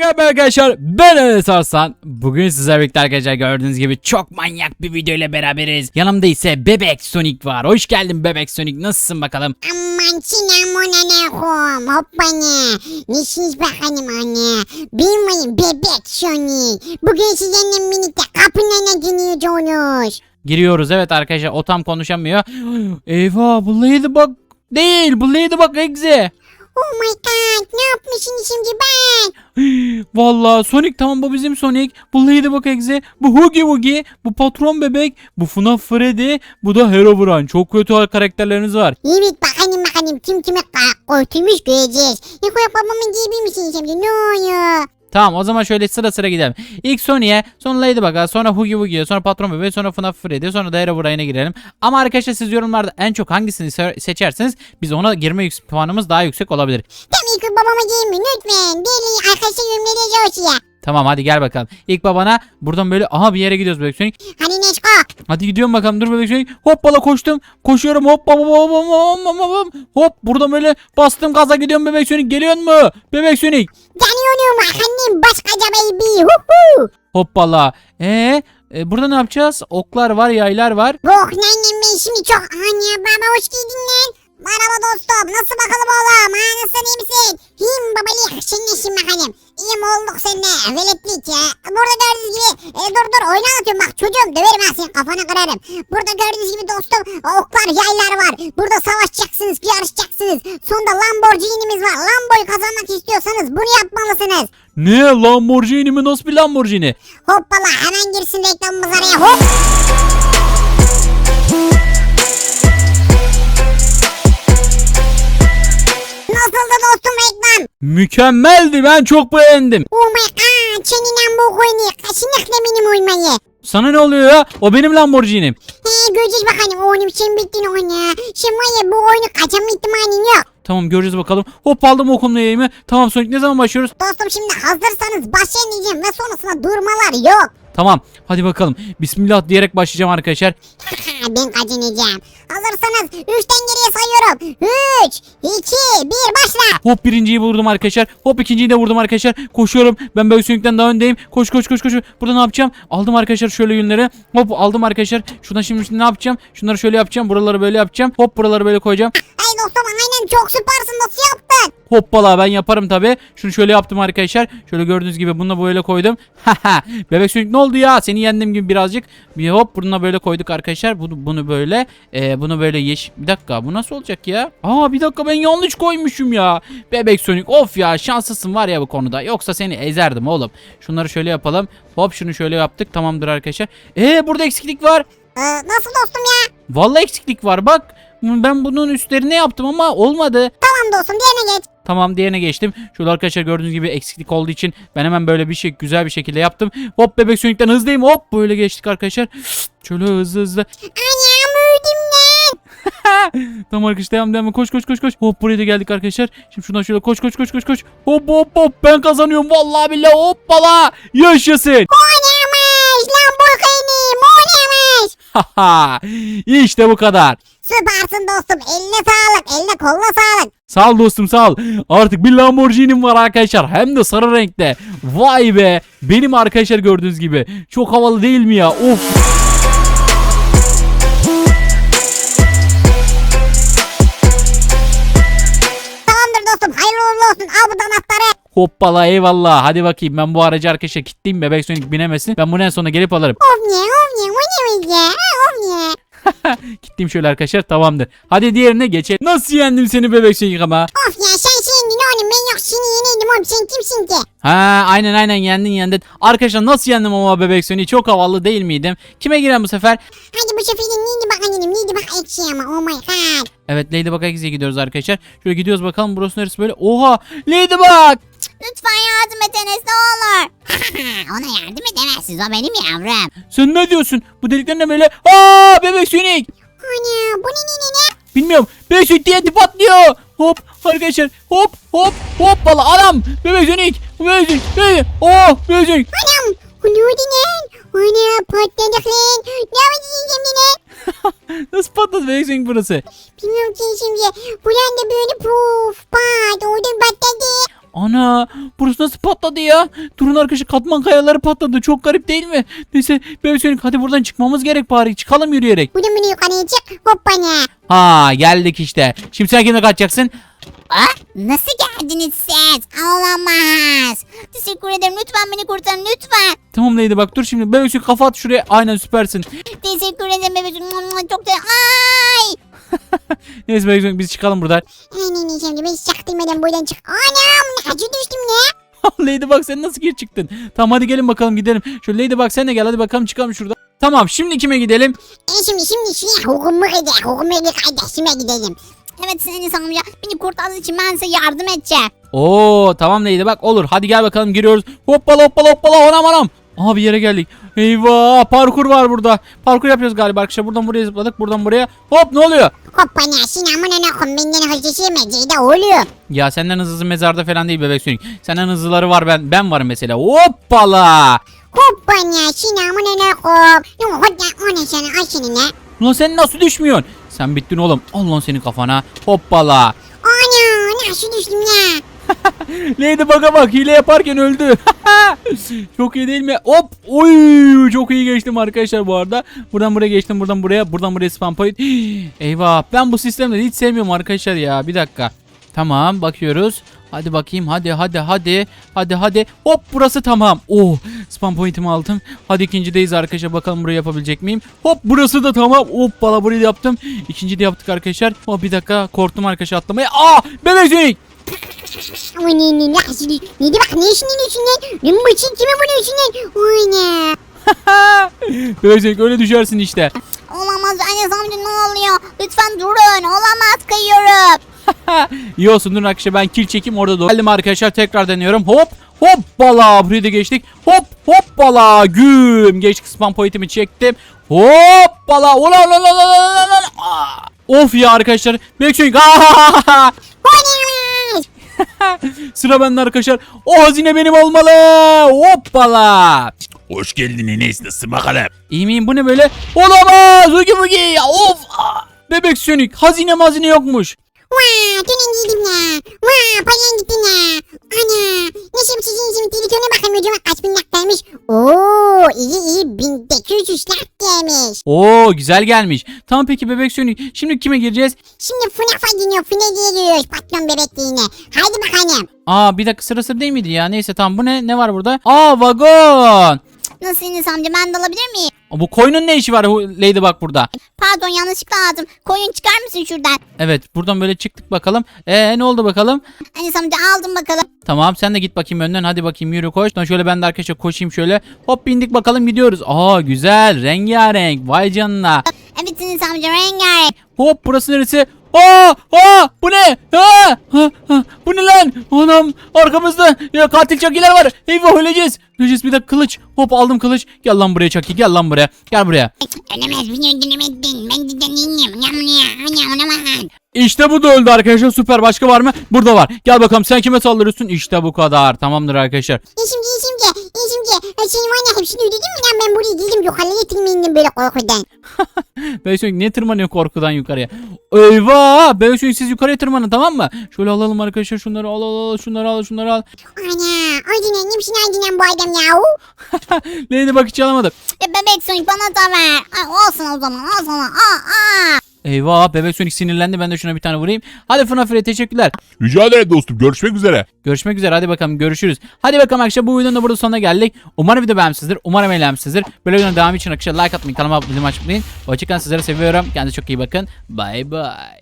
Merhaba arkadaşlar ben Enes Arslan. Bugün sizlerle birlikte arkadaşlar gördüğünüz gibi çok manyak bir video ile beraberiz. Yanımda ise Bebek Sonic var. Hoş geldin Bebek Sonic nasılsın bakalım? Aman sinamon anakom hoppana. Nesiniz bakalım anne. Bilmeyin bebek Sonic. Bugün sizinle birlikte kapının dinliyorsunuz. Giriyoruz evet arkadaşlar o tam konuşamıyor. Eyvah bu Ladybug değil bu Ladybug Exe. Oh my god ne yapmışsın şimdi ben? Vallahi Sonic tamam bu bizim Sonic. Bu Ladybug Exe. Bu Huggy Wuggy. Bu Patron Bebek. Bu FNAF Freddy. Bu da Herobrine. Çok kötü karakterleriniz var. Evet bakalım bakalım kim kime koytuymuş göreceğiz. Koyup babamın gibi misin şimdi ne oluyor? Tamam o zaman şöyle sıra sıra gidelim. İlk Sony'e, sonra Ladybug'a, sonra Huggy Wuggy'ye, sonra Patron Bebek'e, sonra FNAF Freddy'ye, sonra da Herobrine'e girelim. Ama arkadaşlar siz yorumlarda en çok hangisini se- seçerseniz biz ona girme puanımız daha yüksek olabilir. Tabii ki babama gelme lütfen. Deli arkadaşlar yönleneceğiz ya. Tamam hadi gel bakalım. İlk babana buradan böyle aha bir yere gidiyoruz bebek Sonic. Hani Neşkok. Hadi gidiyorum bakalım dur bebek Sonic. Hoppala koştum. Koşuyorum hop hop hop hop hop hop hop. Buradan böyle bastım gaza gidiyorum bebek Sonic. Geliyor mu? Bebek Sonic. Geliyorum annem başka baby. Hu hu. Hoppala. Ee, e, burada ne yapacağız? Oklar var, yaylar var. Oh annem ben şimdi çok anne baba hoş geldin lan. Merhaba dostum. Nasıl bakalım oğlum? Ha nasılsın iyi misin? Him babali şimdi şimdi bakalım. Olduk seninle veletlik ya. Burada gördüğünüz gibi e, dur dur oyunu anlatıyorum bak çocuğum döverim ha senin kafanı kırarım. Burada gördüğünüz gibi dostum oklar yaylar var. Burada savaşacaksınız yarışacaksınız. Sonunda Lamborghini'miz var. Lambo'yu kazanmak istiyorsanız bunu yapmalısınız. Ne? Lamborghini mi? Nasıl bir Lamborghini? Hoppala hemen girsin reklamımız araya hop. Dostum reklam? Mükemmeldi. Ben çok beğendim. Oh my god seninle bu oyunu kesinlikle benim oymayı. Sana ne oluyor ya? O benim Lamborghini'm. He göreceğiz bakalım oğlum sen bittin oyunu. Sen var ya bu oyunu kaçırma ihtimalin yok. Tamam göreceğiz bakalım. Hop aldım okumla yayımı. Tamam Sonic ne zaman başlıyoruz? Dostum şimdi hazırsanız başlayın diyeceğim ve sonrasında durmalar yok. Tamam. Hadi bakalım. Bismillah diyerek başlayacağım arkadaşlar. ben kazanacağım. Hazırsanız 3'ten geriye sayıyorum. 3, 2, 1 başla. Hop birinciyi vurdum arkadaşlar. Hop ikinciyi de vurdum arkadaşlar. Koşuyorum. Ben böyle Sonic'ten daha öndeyim. Koş koş koş koş. Burada ne yapacağım? Aldım arkadaşlar şöyle yünleri. Hop aldım arkadaşlar. Şuradan şimdi, şimdi ne yapacağım? Şunları şöyle yapacağım. Buraları böyle yapacağım. Hop buraları böyle koyacağım. Ay dostum aynen çok süpersin nasıl yaptın? Hoppala ben yaparım tabi. Şunu şöyle yaptım arkadaşlar. Şöyle gördüğünüz gibi bunu da böyle koydum. Bebek Sonic ne oldu ya? Seni yendim gibi birazcık. Bir hop bununla böyle koyduk arkadaşlar. Bunu, bunu böyle. e, bunu böyle yeşil. Bir dakika bu nasıl olacak ya? Aa bir dakika ben yanlış koymuşum ya. Bebek Sonic of ya şanslısın var ya bu konuda. Yoksa seni ezerdim oğlum. Şunları şöyle yapalım. Hop şunu şöyle yaptık. Tamamdır arkadaşlar. Ee burada eksiklik var. Ee, nasıl dostum ya? Vallahi eksiklik var bak. Ben bunun üstlerine yaptım ama olmadı. Tamam dostum diğerine geç. Tamam diğerine geçtim. Şöyle arkadaşlar gördüğünüz gibi eksiklik olduğu için ben hemen böyle bir şey güzel bir şekilde yaptım. Hop bebek Sonic'ten hızlıyım. Hop böyle geçtik arkadaşlar. Şöyle hızlı hızlı. Anam öldüm lan. tamam arkadaşlar devam devam koş koş koş koş. Hop buraya da geldik arkadaşlar. Şimdi şuradan şöyle koş koş koş koş koş. Hop hop hop ben kazanıyorum vallahi billahi hoppala. Yaşasın. Oynamaz Lamborghini. Haha. işte bu kadar. Süpersin dostum eline sağlık eline koluna sağlık. Sağ ol dostum sağ ol. Artık bir Lamborghini'm var arkadaşlar. Hem de sarı renkte. Vay be. Benim arkadaşlar gördüğünüz gibi. Çok havalı değil mi ya? Of. Tamamdır dostum hayırlı uğurlu olsun al bu anahtarı. Hoppala eyvallah. Hadi bakayım ben bu aracı arkadaşlar kilitleyeyim bebek Sonic binemesin. Ben bunu en sonunda gelip alırım. Of ne of ne oynamaz ya of ne. Kilitleyeyim şöyle arkadaşlar tamamdır. Hadi diğerine geçelim. Nasıl yendim seni bebek Sonic ama? Of ya sen ne oğlum ben yok seni yeneydim oğlum sen kimsin ki? Ha aynen aynen yendin yendin. Arkadaşlar nasıl yendim ama bebek Sonic çok havalı değil miydim? Kime giren bu sefer? Hadi bu sefer de annem neydi bak ekşi ama oh my god. Evet Ladybug Exe'ye gidiyoruz arkadaşlar. Şöyle gidiyoruz bakalım burası neresi böyle. Oha Ladybug! Lütfen yardım et Enes ne olur. Ona yardım edemezsiniz o benim yavrum. Sen ne diyorsun? Bu delikler ne böyle? Aa bebek Sonic! Ana bu ne ne ne ne? Bilmiyorum. Bebek Sonic TNT patlıyor. Hop arkadaşlar hop hop hop bala adam. Bebek Sonic. Bebek Sonic. Bebek Oh bebek Sonic. Anam bu ne? Ana patladık lan. Ne yapacağız şimdi lan? Nasıl patladı bebek Sonic burası? Bilmiyorum ki şimdi. Buran da böyle puf pat oradan patladı. Ana burası nasıl patladı ya? Durun arkadaşlar katman kayaları patladı. Çok garip değil mi? Neyse bebek Sonic hadi buradan çıkmamız gerek bari. Çıkalım yürüyerek. Bunu bunu yukarıya çık. Hoppana. Ha geldik işte. Şimdi sen kimle kaçacaksın? Aa, nasıl geldiniz siz? Olamaz. Teşekkür ederim. Lütfen beni kurtarın lütfen. Tamam Lady bak dur şimdi. Bebek Sonic kafa at şuraya. Aynen süpersin. Teşekkür ederim bebeğim. Çok da... Ay! Neyse bebek biz çıkalım buradan. Aynen iyi şimdi ben hiç çaktırmadan buradan çık. Anam ne acı düştüm ne? Lady bak sen nasıl geri çıktın? Tamam hadi gelin bakalım gidelim. Şu Lady bak sen de gel hadi bakalım çıkalım şurada. Tamam şimdi kime gidelim? E şimdi şimdi şuraya hukumu gidelim. Hukumu kardeşime gidelim. Evet Enes amca beni kurtardığın için ben size yardım edeceğim. Oo tamam Lady bak olur. Hadi gel bakalım giriyoruz. Hoppala hoppala hoppala anam anam. Aha bir yere geldik. Eyvah parkur var burada. Parkur yapıyoruz galiba arkadaşlar. Buradan buraya zıpladık. Buradan buraya. Hop ne oluyor? Hoppana sinamın ana kom benden hızlısı yemeceği de oluyor. Ya senden hızlısı mezarda falan değil bebek Sonic. Senden hızlıları var ben ben varım mesela. Hoppala. Hoppana sinamın ana kom. Yok hadi ona sana ay seni ne? Ulan sen nasıl düşmüyorsun? Sen bittin oğlum. Al lan senin kafana. Hoppala. Ana nasıl düştüm ya? Lady Bug'a bak hile yaparken öldü. çok iyi değil mi? Hop. Oy çok iyi geçtim arkadaşlar bu arada. Buradan buraya geçtim buradan buraya. Buradan buraya spam point. Eyvah ben bu sistemleri hiç sevmiyorum arkadaşlar ya. Bir dakika. Tamam bakıyoruz. Hadi bakayım hadi hadi hadi. Hadi hadi. Hop burası tamam. Oh spam point'imi aldım. Hadi ikincideyiz arkadaşlar. Bakalım burayı yapabilecek miyim? Hop burası da tamam. Hop bala burayı da yaptım. İkinci de yaptık arkadaşlar. Hop bir dakika korktum arkadaşlar atlamaya. Aa bebek Ama ne ne nasıl ne de bak ne işin ne işin lan? Ne bu için kime bunu işin lan? Öyle düşersin işte. Olamaz Enes amca ne oluyor? Lütfen durun olamaz kayıyorum. İyi olsun durun arkadaşlar ben kill çekeyim orada doğru. Geldim arkadaşlar tekrar deniyorum. Hop hoppala burayı da geçtik. Hop hoppala güm. Geçtik spam pointimi çektim. Hoppala ulan ulan ulan ulan ulan. Aa! Of ya arkadaşlar. Olamaz. Sıra bende arkadaşlar. O hazine benim olmalı. Hoppala. Hoş geldin Enes nasılsın bakalım? İyi miyim bu ne böyle? Olamaz. Ugi bugi. Ya, Of. Bebek Sonic hazine mazine yokmuş. Vaa dönen giydim ya. Vaa payan gitti ya. Ana. Ne şimdi sizin için televizyona bakın hocam kaç bin lak gelmiş. Oo iyi iyi bin iki yüz lak gelmiş. Oo güzel gelmiş. Tamam peki bebek Sonic. Şimdi kime gireceğiz? Şimdi FNAF'a dönüyor. FNAF'a giriyoruz patron bebekliğine. Haydi bakalım. Aa bir dakika sırası değil miydi ya? Neyse tamam bu ne? Ne var burada? Aa vagon. Nasıl Enes amca ben de alabilir miyim? Bu koyunun ne işi var Ladybug burada? Pardon yanlışlıkla aldım. Koyun çıkar mısın şuradan? Evet buradan böyle çıktık bakalım. Ee ne oldu bakalım? Enes amca aldım bakalım. Tamam sen de git bakayım önden hadi bakayım yürü koş. Sonra şöyle ben de arkadaşlar koşayım şöyle. Hop bindik bakalım gidiyoruz. Aa güzel rengarenk vay canına. Evet Enes amca rengarenk. Hop burası neresi? Aa, aa bu ne? Aa, ha, ha, bu ne lan? Anam arkamızda ya katil çakiler var. Eyvah öleceğiz. Öleceğiz bir dakika kılıç. Hop aldım kılıç. Gel lan buraya çaki gel lan buraya. Gel buraya. Ölemez beni öldüremedin. Ben de deneyim. Yamya. Ana olamaz. İşte bu da öldü arkadaşlar süper başka var mı? Burada var. Gel bakalım sen kime saldırıyorsun? İşte bu kadar. Tamamdır arkadaşlar. İşimci işimci. İşimci. Senin var ya hepsini ödedim mi lan ben buraya girdim. Yukarıya tırmandım böyle korkudan. Bebek ne tırmanıyor korkudan yukarıya? Eyvah! Bebek siz yukarıya tırmanın tamam mı? Şöyle alalım arkadaşlar şunları al al al şunları al şunları al. Ana. Aydınan hepsini aydınan bu adam ya. Neydi bak hiç alamadım. Ya bebek Sonic bana da ver. Ay, olsun o zaman al sana. Aa, aa. Eyvah bebek Sonic sinirlendi ben de şuna bir tane vurayım. Hadi FNAF'e teşekkürler. Rica ederim dostum görüşmek üzere. Görüşmek üzere hadi bakalım görüşürüz. Hadi bakalım arkadaşlar bu videonun da burada sonuna geldik. Umarım video beğenmişsinizdir. Umarım eğlenmişsinizdir. Böyle videonun devamı için arkadaşlar like atmayı kanalıma abone olmayı unutmayın. Hoşçakalın sizleri seviyorum. Kendinize çok iyi bakın. Bye bye.